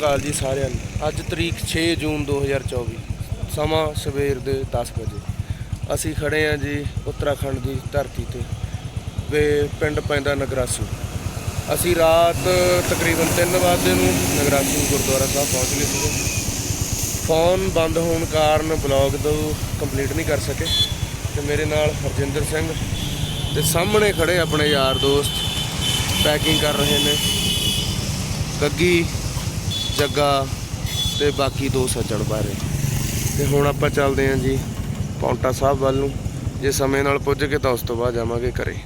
ਅਕਾਲ ਜੀ ਸਾਰਿਆਂ ਨੂੰ। ਅੱਜ ਤਰੀਕ 6 ਜੂਨ 2024 ਸਮਾਂ ਸਵੇਰ ਦੇ 10 ਵਜੇ। ਅਸੀਂ ਖੜੇ ਹਾਂ ਜੀ ਉੱਤਰਾਖੰਡ ਦੀ ਧਰਤੀ ਤੇ, ਵੇ ਪਿੰਡ ਪੈਂਦਾ ਨਗਰਾਸੂ। ਅਸੀਂ ਰਾਤ ਤਕਰੀਬਨ 3 ਵਜੇ ਨੂੰ ਨਗਰਾਸੂ ਗੁਰਦੁਆਰਾ ਸਾਹਿਬ ਪਹੁੰਚ ਗਏ ਸੀਗੇ। ਫੋਨ ਬੰਦ ਹੋਣ ਕਾਰਨ ਬਲੌਗ ਤੋਂ ਕੰਪਲੀਟ ਨਹੀਂ ਕਰ ਸਕੇ। ਤੇ ਮੇਰੇ ਨਾਲ ਹਰਜਿੰਦਰ ਸਿੰਘ ਤੇ ਸਾਹਮਣੇ ਖੜੇ ਆਪਣੇ ਯਾਰ ਦੋਸਤ, ਪੈਕਿੰਗ ਕਰ ਰਹੇ ਨੇ। ਗੱਗੀ ਜੱਗਾ ਤੇ ਬਾਕੀ ਦੋ ਸੱਜਣ ਬਾਰੇ। ਤੇ ਹੁਣ ਆਪਾਂ ਚੱਲਦੇ ਹਾਂ ਜੀ ਪੌਂਟਾ ਸਾਹਿਬ ਵੱਲ ਨੂੰ। ਜੇ ਸਮੇਂ ਨਾਲ ਪੁੱਜ ਕੇ ਤਾਂ ਉਸ ਤੋਂ ਬਾਅਦ ਜਾਵਾਂਗੇ ਘਰੇ।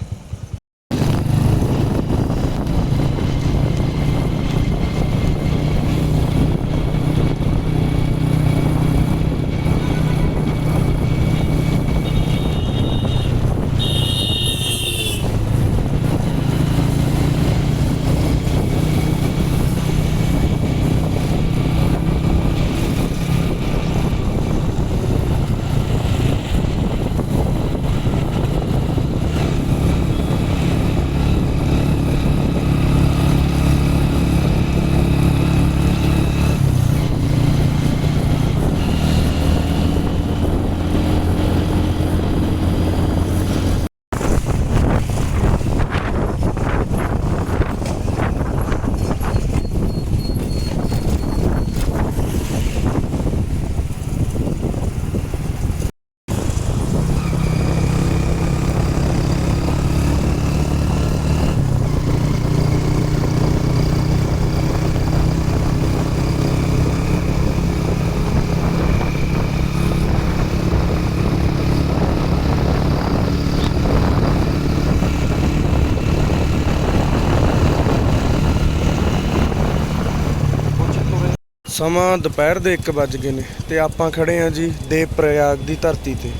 ਸਮਾਂ ਦੁਪਹਿਰ ਦੇ 1 ਵੱਜ ਗਏ ਨੇ ਤੇ ਆਪਾਂ ਖੜੇ ਹਾਂ ਜੀ ਦੇਵ ਪ੍ਰਯਾਗ ਦੀ ਧਰਤੀ ਤੇ।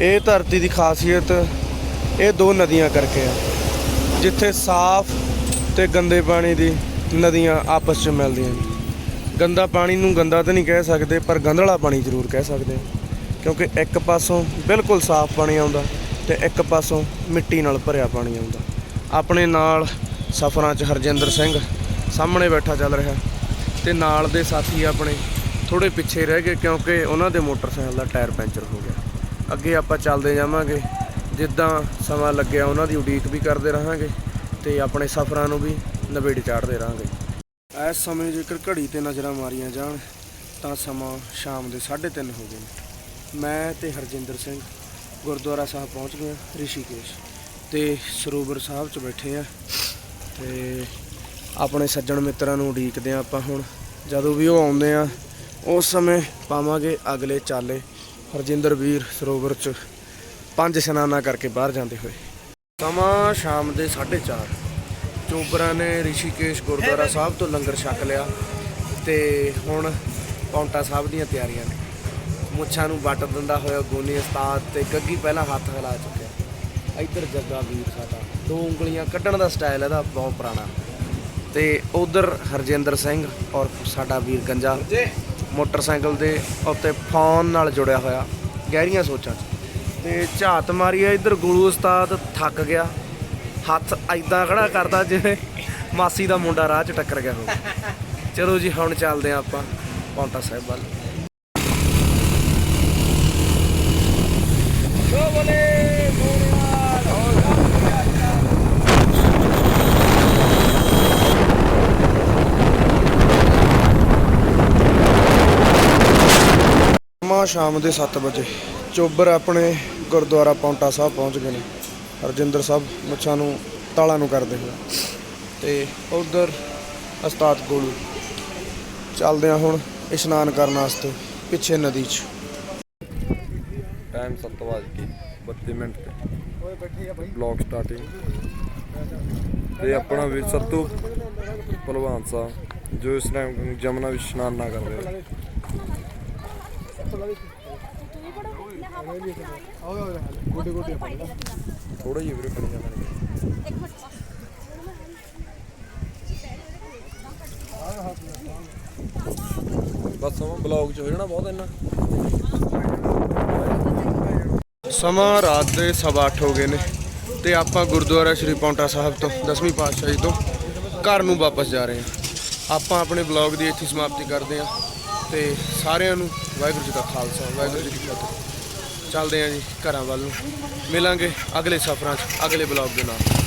ਇਹ ਧਰਤੀ ਦੀ ਖਾਸੀਅਤ ਇਹ ਦੋ ਨਦੀਆਂ ਕਰਕੇ ਆ, ਜਿੱਥੇ ਸਾਫ਼ ਤੇ ਗੰਦੇ ਪਾਣੀ ਦੀ ਨਦੀਆਂ ਆਪਸ 'ਚ ਮਿਲਦੀਆਂ ਨੇ। ਗੰਦਾ ਪਾਣੀ ਨੂੰ ਗੰਦਾ ਤਾਂ ਨਹੀਂ ਕਹਿ ਸਕਦੇ, ਪਰ ਗੰਧਲਾ ਪਾਣੀ ਜ਼ਰੂਰ ਕਹਿ ਸਕਦੇ ਹਾਂ ਕਿਉਂਕਿ ਇੱਕ ਪਾਸੋਂ ਬਿਲਕੁਲ ਸਾਫ਼ ਪਾਣੀ ਆਉਂਦਾ ਤੇ ਇੱਕ ਪਾਸੋਂ ਮਿੱਟੀ ਨਾਲ ਭਰਿਆ ਪਾਣੀ ਆਉਂਦਾ। ਆਪਣੇ ਨਾਲ ਸਫ਼ਰਾਂ 'ਚ ਹਰਜਿੰਦਰ ਸਿੰਘ, ਸਾਹਮਣੇ ਬੈਠਾ ਚੱਲ ਰਿਹਾ। ਤੇ ਨਾਲ ਦੇ ਸਾਥੀ ਆਪਣੇ ਥੋੜੇ ਪਿੱਛੇ ਰਹਿ ਗਏ ਕਿਉਂਕਿ ਉਹਨਾਂ ਦੇ ਮੋਟਰਸਾਈਕਲ ਦਾ ਟਾਇਰ ਪੈਂਚਰ ਹੋ ਗਿਆ। ਅੱਗੇ ਆਪਾਂ ਚੱਲਦੇ ਜਾਵਾਂਗੇ। ਜਿੱਦਾਂ ਸਮਾਂ ਲੱਗਿਆ ਉਹਨਾਂ ਦੀ ਉਡੀਕ ਵੀ ਕਰਦੇ ਰਹਾਂਗੇ ਤੇ ਆਪਣੇ ਸਫ਼ਰਾਂ ਨੂੰ ਵੀ ਨਵੇੜ ਚਾੜਦੇ ਰਹਾਂਗੇ। ਇਸ ਸਮੇਂ ਜੇਕਰ ਘੜੀ ਤੇ ਨਜ਼ਰਾਂ ਮਾਰੀਆਂ ਜਾਣ, ਤਾਂ ਸਮਾਂ ਸ਼ਾਮ ਦੇ 3:30 ਹੋ ਗਏ ਨੇ। ਮੈਂ ਤੇ ਹਰਜਿੰਦਰ ਸਿੰਘ ਗੁਰਦੁਆਰਾ ਸਾਹਿਬ ਪਹੁੰਚ ਗਏ ਰਿਸ਼ੀਕੇਸ਼। ਤੇ ਸਰੋਵਰ ਸਾਹਿਬ 'ਚ ਬੈਠੇ ਆ ਤੇ ਆਪਣੇ ਸੱਜਣ ਮਿੱਤਰਾਂ ਨੂੰ ਉਡੀਕਦੇ ਆ ਆਪਾਂ ਹੁਣ। ਜਦੋਂ ਵੀ ਉਹ ਆਉਂਦੇ ਆ, ਉਸ ਸਮੇਂ ਪਾਵਾਂਗੇ ਅਗਲੇ ਚਾਲੇ। ਹਰਜਿੰਦਰ ਵੀਰ ਸਰੋਵਰ 'ਚ ਪੰਜ ਇਸ਼ਨਾਨਾਂ ਕਰਕੇ ਬਾਹਰ ਜਾਂਦੇ ਹੋਏ। ਸਮਾਂ ਸ਼ਾਮ ਦੇ 4:30 ਚੋਬਰਾਂ ਨੇ ਰਿਸ਼ੀਕੇਸ਼ ਗੁਰਦੁਆਰਾ ਸਾਹਿਬ ਤੋਂ ਲੰਗਰ ਛਕ ਲਿਆ ਤੇ ਹੁਣ ਪੌਂਟਾ ਸਾਹਿਬ ਦੀਆਂ ਤਿਆਰੀਆਂ ਨੇ। ਮੁੱਛਾਂ ਨੂੰ ਵੱਟ ਦਿੰਦਾ ਹੋਇਆ ਗੋਨੀ ਉਸਤਾਦ ਤੇ ਗੱਗੀ ਪਹਿਲਾਂ ਹੱਥ ਹਿਲਾ ਚੁੱਕਿਆ। ਇੱਧਰ ਜੱਗਾ ਵੀਰ ਸਾਡਾ। ਦੋ ਉਂਗਲੀਆਂ ਕੱਢਣ ਦਾ ਸਟਾਈਲ ਇਹਦਾ ਬਹੁਤ ਪੁਰਾਣਾ। ਤੇ ਉਧਰ ਹਰਜਿੰਦਰ ਸਿੰਘ ਔਰ ਸਾਡਾ ਵੀਰ ਗੰਜਾ ਮੋਟਰਸਾਈਕਲ ਦੇ ਉੱਤੇ ਫੋਨ ਨਾਲ ਜੁੜਿਆ ਹੋਇਆ, ਗਹਿਰੀਆਂ ਸੋਚਾਂ 'ਚ। ਤੇ ਝਾਤ ਮਾਰੀ ਆ ਇੱਧਰ ਗੁਰੂ ਉਸਤਾਦ ਥੱਕ ਗਿਆ। ਹੱਥ ਐਦਾਂ ਖੜਾ ਕਰਦਾ ਜਿਵੇਂ ਮਾਸੀ ਦਾ ਮੁੰਡਾ ਰਾਹ 'ਚ ਟੱਕਰ ਗਿਆ ਹੋਵੇ। ਚਲੋ ਜੀ, ਹੁਣ ਚੱਲਦੇ ਆ ਆਪਾਂ ਪੌਂਟਾ ਸਾਹਿਬ ਵੱਲ। ਮਾ ਸ਼ਾਮ ਦੇ 7 ਵਜੇ। ਚੋਬਰ ਆਪਣੇ ਗੁਰਦੁਆਰਾ ਪੌਂਟਾ ਸਾਹਿਬ ਪਹੁੰਚ ਗਏ ਨੇ। ਹਰਜਿੰਦਰ ਸਾਹਿਬ ਮੁੱਛਾਂ ਨੂੰ ਤਾਲਾਂ ਨੂੰ ਕਰਦੇ ਹੋਏ। ਤੇ ਉਧਰ ਉਸਤਾਦ ਕੋਲੂ ਚੱਲਦੇ ਆ ਹੁਣ ਇਸ਼ਨਾਨ ਕਰਨ ਵਾਸਤੇ ਪਿੱਛੇ ਨਦੀ 'ਚ। ਟਾਈਮ 7 ਵਜੇ ਕੇ 32 ਮਿੰਟ ਤੇ। Blog starting. ਤੇ ਆਪਣਾ ਵੀਰ ਸੱਤੂ ਭਲਵਾਨ ਸਾਹਿਬ ਜੋ ਇਸ ਟਾਈਮ ਜਮਨਾ ਵਿੱਚ ਇਸ਼ਨਾਨ ਨਾ ਕਰ ਰਹੇ ਥੋੜਾ ਜਿਹਾ ਵੀਰੇ ਪਾਣੀ ਜਾਂਦਾ ਬਸ ਸਮਾਂ ਬਲੌਗ ਚ ਹੋ ਜਾਣਾ ਬਹੁਤ ਇੰਨਾ ਸਮਾਂ ਰਾਤ ਦੇ 8:30 ਹੋ ਗਏ ਨੇ ਤੇ ਆਪਾਂ ਗੁਰਦੁਆਰਾ ਸ਼੍ਰੀ ਪੌਂਟਾ ਸਾਹਿਬ ਤੋਂ 10ਵੀਂ ਪਾਤਸ਼ਾਹੀ ਤੋਂ ਘਰ ਨੂੰ ਵਾਪਸ ਜਾ ਰਹੇ ਹਾਂ। ਆਪਾਂ ਆਪਣੇ ਬਲੌਗ ਦੀ ਇੱਥੇ ਸਮਾਪਤੀ ਕਰਦੇ ਹਾਂ। ਤੇ ਸਾਰਿਆਂ ਨੂੰ ਵਾਹਿਗੁਰੂ ਜੀ ਦਾ ਖਾਲਸਾ, ਵਾਹਿਗੁਰੂ ਜੀ ਕੀ ਫਤਿਹ। ਚੱਲਦੇ ਹਾਂ ਜੀ ਘਰਾਂ ਵੱਲ ਨੂੰ। ਮਿਲਾਂਗੇ ਅਗਲੇ ਸਫ਼ਰਾਂ 'ਚ, ਅਗਲੇ ਬਲੌਗ ਦੇ ਨਾਲ।